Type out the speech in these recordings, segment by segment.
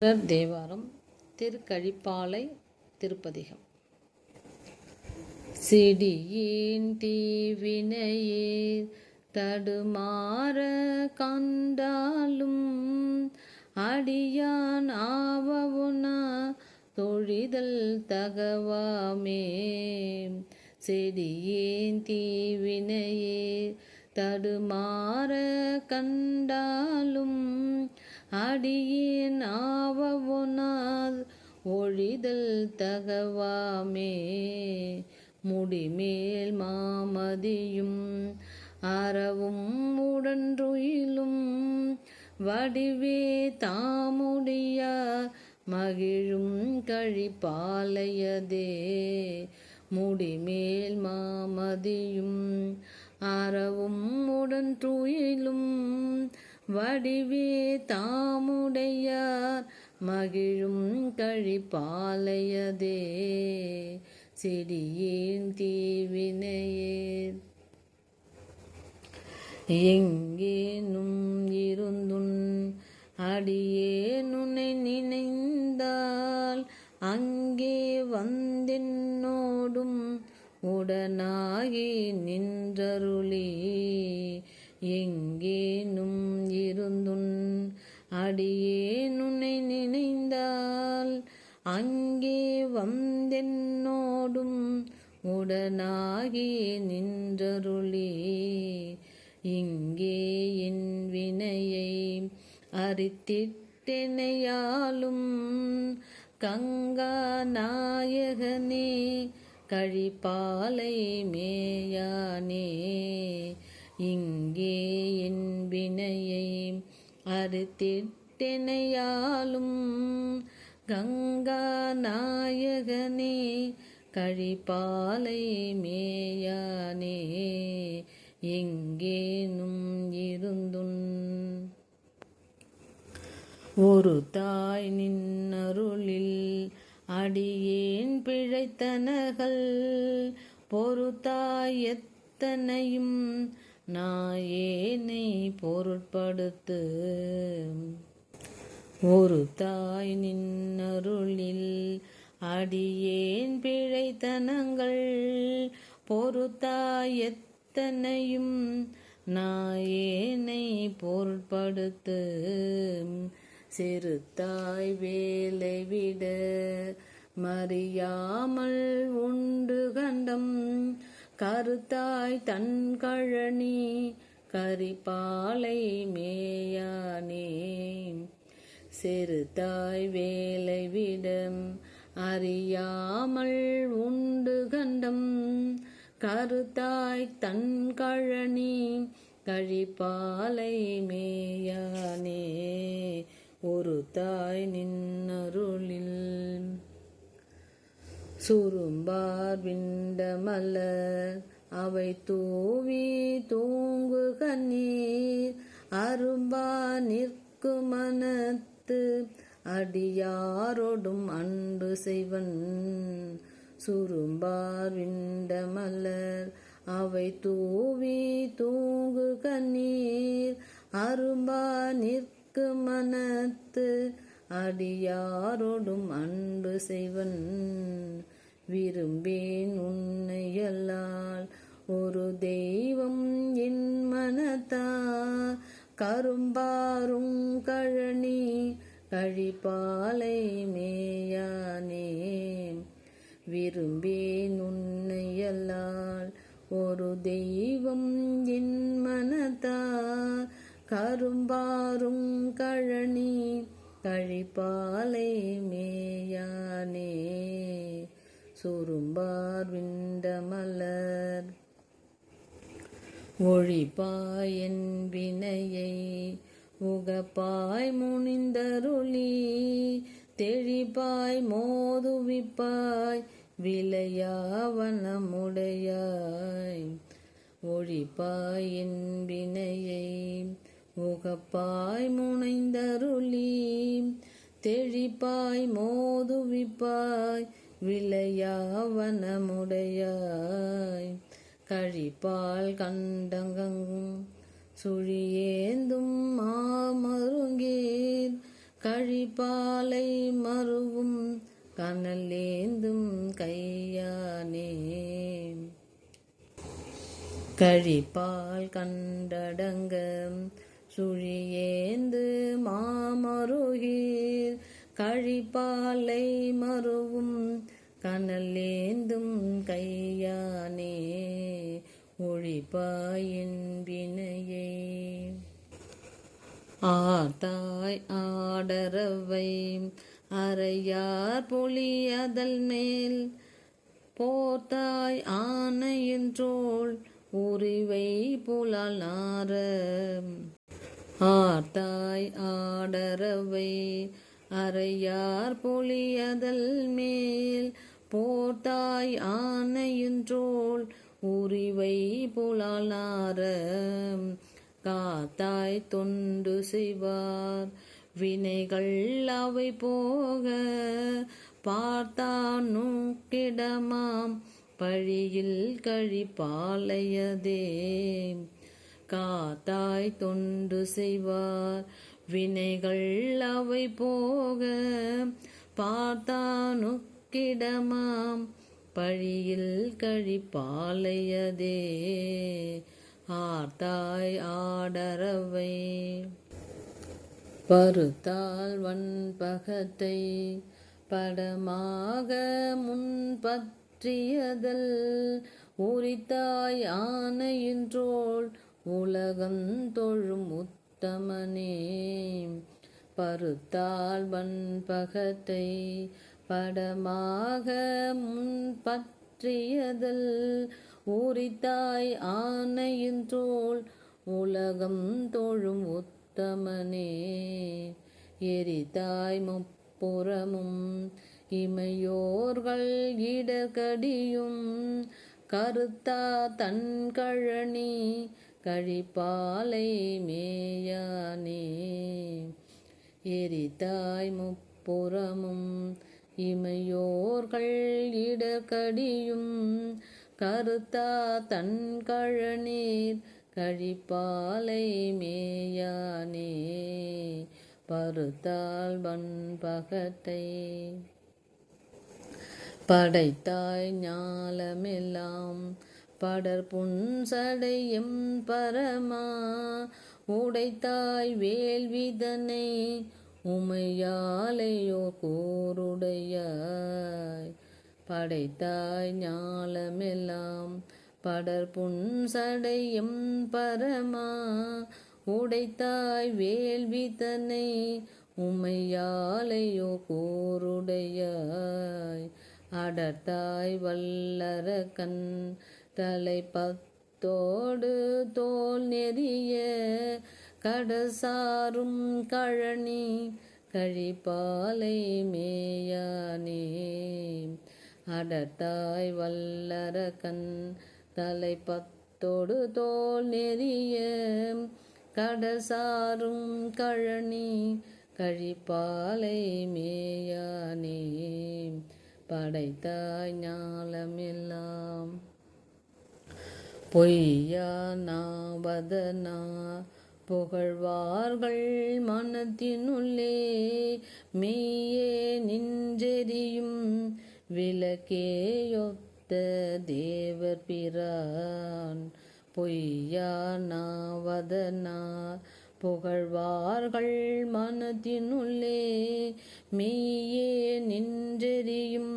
தேவாரம் திருக்கழிப்பாலை திருப்பதிகம். சிடியின் தீவினையே தடுமாற கண்டாலும் அடியான் ஆவவுனா தொழிதல் தகவாமே. செடியேன் தீவினையே தடுமாற கண்டாலும் அடியேன் ஆவவுனார் ஒழிதல் தகவாமே. முடிமேல் மாமதியும் அறவும் உடன்றுயிலும் வடிவே தாமுடியா மகிழும் கழிப்பாலையதே. முடிமேல் மாமதியும் அறவும் உடன் துயிலும் வடிவே தாமுடையார் மகிழும் கழிப்பாலையதே. செடியேன் தீவினையே எங்கேனும் இருந்துன் அடியே நுனை நினைந்தால் அங்கே வந்தென்னோடும் உடனாகி நின்றருளி. எங்கேனும் இருந்துன் அடியேனுனை நினைந்தால் அங்கே வந்தென்னோடும் உடனாகி நின்றருளே. இங்கே என் வினையை அரித்திட்டெனையாலும் கங்கா நாயகனே கழிப்பாலை மேயானே. இங்கே என் வினையை அறுத்திட்டெனையாலும் கங்கா நாயகனே கழிப்பாலை மேயானே எங்கேனும் இருந்துன் ஒரு தாய் நின்னருளில் அடியேன் பிழைத்தனகள் பொறுத்தாய் எத்தனையும் நாயேனை பொருட்படுத்து ஒரு தாய் நின்னருளில் அடியேன் பிழைத்தனங்கள். பொறுத்தாய் எத்தனையும் நாயேனை பொருட்படுத்து சிறுத்தாய் வேலை விட மறியாமல் உண்டு கண்டம். கருத்தாய் தன் கழனி கரிபாலை மேயானே செருத்தாய் வேலை விடம் அறியாமல் உண்டு கண்டம். கருத்தாய் தன் கழனி கழிப்பாலை மேயானே. ஒரு தாய் நின்னருளில் சுரும்பார் விண்டமலர் அவை தூவி தூங்கு கண்ணீர் அரும்பா நிற்கு மனத்து அடியாரோடும் அன்பு செய்வன். சுரும்பார் விண்டமலர் அவை தூவி தூங்கு கண்ணீர் அரும்பா நிற்கு மனத்து அடியாரோடும் அன்பு செய்வன். விரும்பேன் உன்னையல்லால் ஒரு தெய்வம் என் மனதா கரும்பாரும் கழனி கழிப்பாலை மேயானே. விரும்பேன் உன்னையல்லால் ஒரு தெய்வம் என் மனதா கரும்பாரும் கழனி கழிப்பாலை சுரும்பார் விண்டமலர் ஒழிப்பாய் என் வினையை உகப்பாய் முனிந்தருளி தெழிப்பாய் மோதுவிப்பாய் விளையாவனமுடையாய் ஒழிப்பாய் என் வினையை உகப்பாய் முனைந்தருளி தெழிப்பாய் மோதுவிப்பாய் விளையாவனமுடையாய். கழிப்பால் கண்டங்கும் சுழியேந்தும் மாமருங்கீர். கழிப்பாலை மருவும் கனலேந்தும் கையானே. கழிப்பால் கண்டடங்க சுழியேந்து மாமருகீர். கழிப்பாலை மறுவும் கனலேந்தும் கையானே ஒழிப்பாயின் வினையே. ஆத்தாய் ஆடரவை அறையார் பொழியதல் மேல் போத்தாய் ஆனையின்றோள் உரிவை புலால் நார ஆர்த்தாய் ஆடரவை அறையார் பொழியதல் மேல் போட்டாய் ஆனையன்றோள் உரிவை புலாளார காத்தாய் தொண்டு செய்வார். வினைகள் அவை போக பார்த்தானும் கிடமாம் பழியில் கழிப்பாளையதே காத்தாய் தொண்டு செய்வார். வினைகள் அவை போக பார்த்தானுக்கிடமாம். பழியில் கழிப்பாலையதே ஆர்த்தாய் ஆடரவை பருத்தால் வன்பகத்தை படமாக முன்பற்றியதல் உரித்தாய் ஆனையின்றோள் உலகம் தொழும் உத்தமனே. பருத்தால் வன்பகத்தை படமாக முன்பற்றியதல் ஊரித்தாய் ஆனையின்றோள் உலகம் தோழும் உத்தமனே. எரித்தாய் முப்புறமும் இமையோர்கள் இடகடியும் கருத்தா தன் கழனி கழிப்பாலை மேயானே. எரித்தாய் முப்புறமும் இமையோர்கள் இடக்கடியும் கருத்தா தன் கழநீர் கழிப்பாலை மேயானே. பருத்தால் பகத்தை படைத்தாய் ஞாலமெல்லாம் படர் புன்சடையும் பரமா உடைத்தாய் வேல்விதனை உமையாலையோ கூருடையாய். படைத்தாய் ஞாலமெல்லாம் படர் புன்சடையும் பரமா உடைத்தாய் வேள்விதனை உமையாலையோ கூருடையாய். அடர்த்தாய் வல்லரகன் தலை பத்தோடு தோல் நெறிய கடசாரும் கழனி கழிப்பாலை மேயானே. அடர்த்தாய் வல்லரகன் தலை பத்தோடு தோல் நெறிய கடசாரும் கழனி கழிப்பாலை மேயானே. படைத்தாய் ஞாலமெல்லாம் பொய்யா நாவதனா புகழ்வார்கள் மனத்தினுள்ளே மெய்யே நின்றெறியும் விளக்கேயொத்த தேவர் பிரான். பொய்யா நாவதனா புகழ்வார்கள் மனத்தினுள்ளே மெய்யே நின்றெறியும்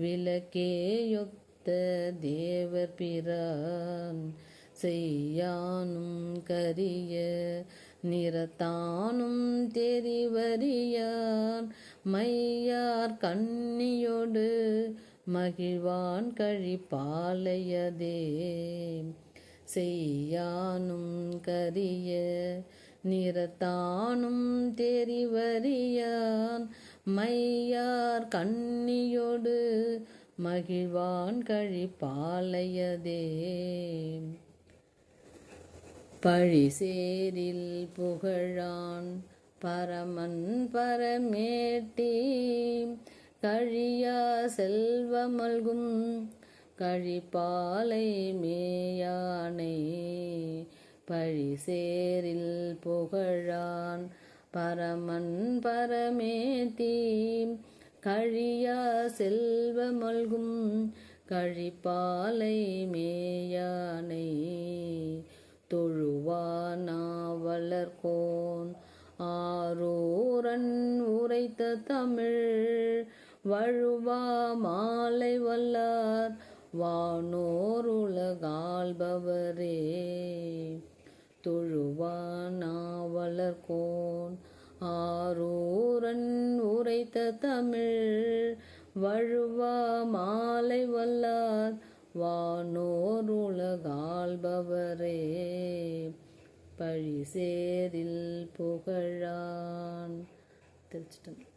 விளக்கேயொத்த தேவர் பிரான் செய்யானும் கரிய நிறத்தானும் தெரிவறியான். மையார் கண்ணியோடு மகிழ்வான் கழிப்பாலையதே செய்யானும் கரிய நிறத்தானும் தெரிவறியான். மையார் கண்ணியோடு மகிழ்வான் கழிப்பாலையதே. பழிசேரில் புகழான் பரமன் பரமேட்டி. கழியா செல்வமல்கும் கழிப்பாலை மேயானை. பழிசேரில் புகழான் பரமன் பரமேட்டி. கழியா செல்வமல்கும் கழிப்பாலை மேயானை தொழுவானாவலர்கோன் ஆரோரன் உரைத்த தமிழ் வழுவா மாலை வல்லார் வானோருலகாள்பவரே உலகாள்பவரே தொழுவானாவலர்கோன் ஆரூரன் உரைத்த தமிழ் வழுவா மாலை வல்லார் வானோர் உலகாள்பவரே. பழிசேரில் புகழான். திருச்சிட்டம்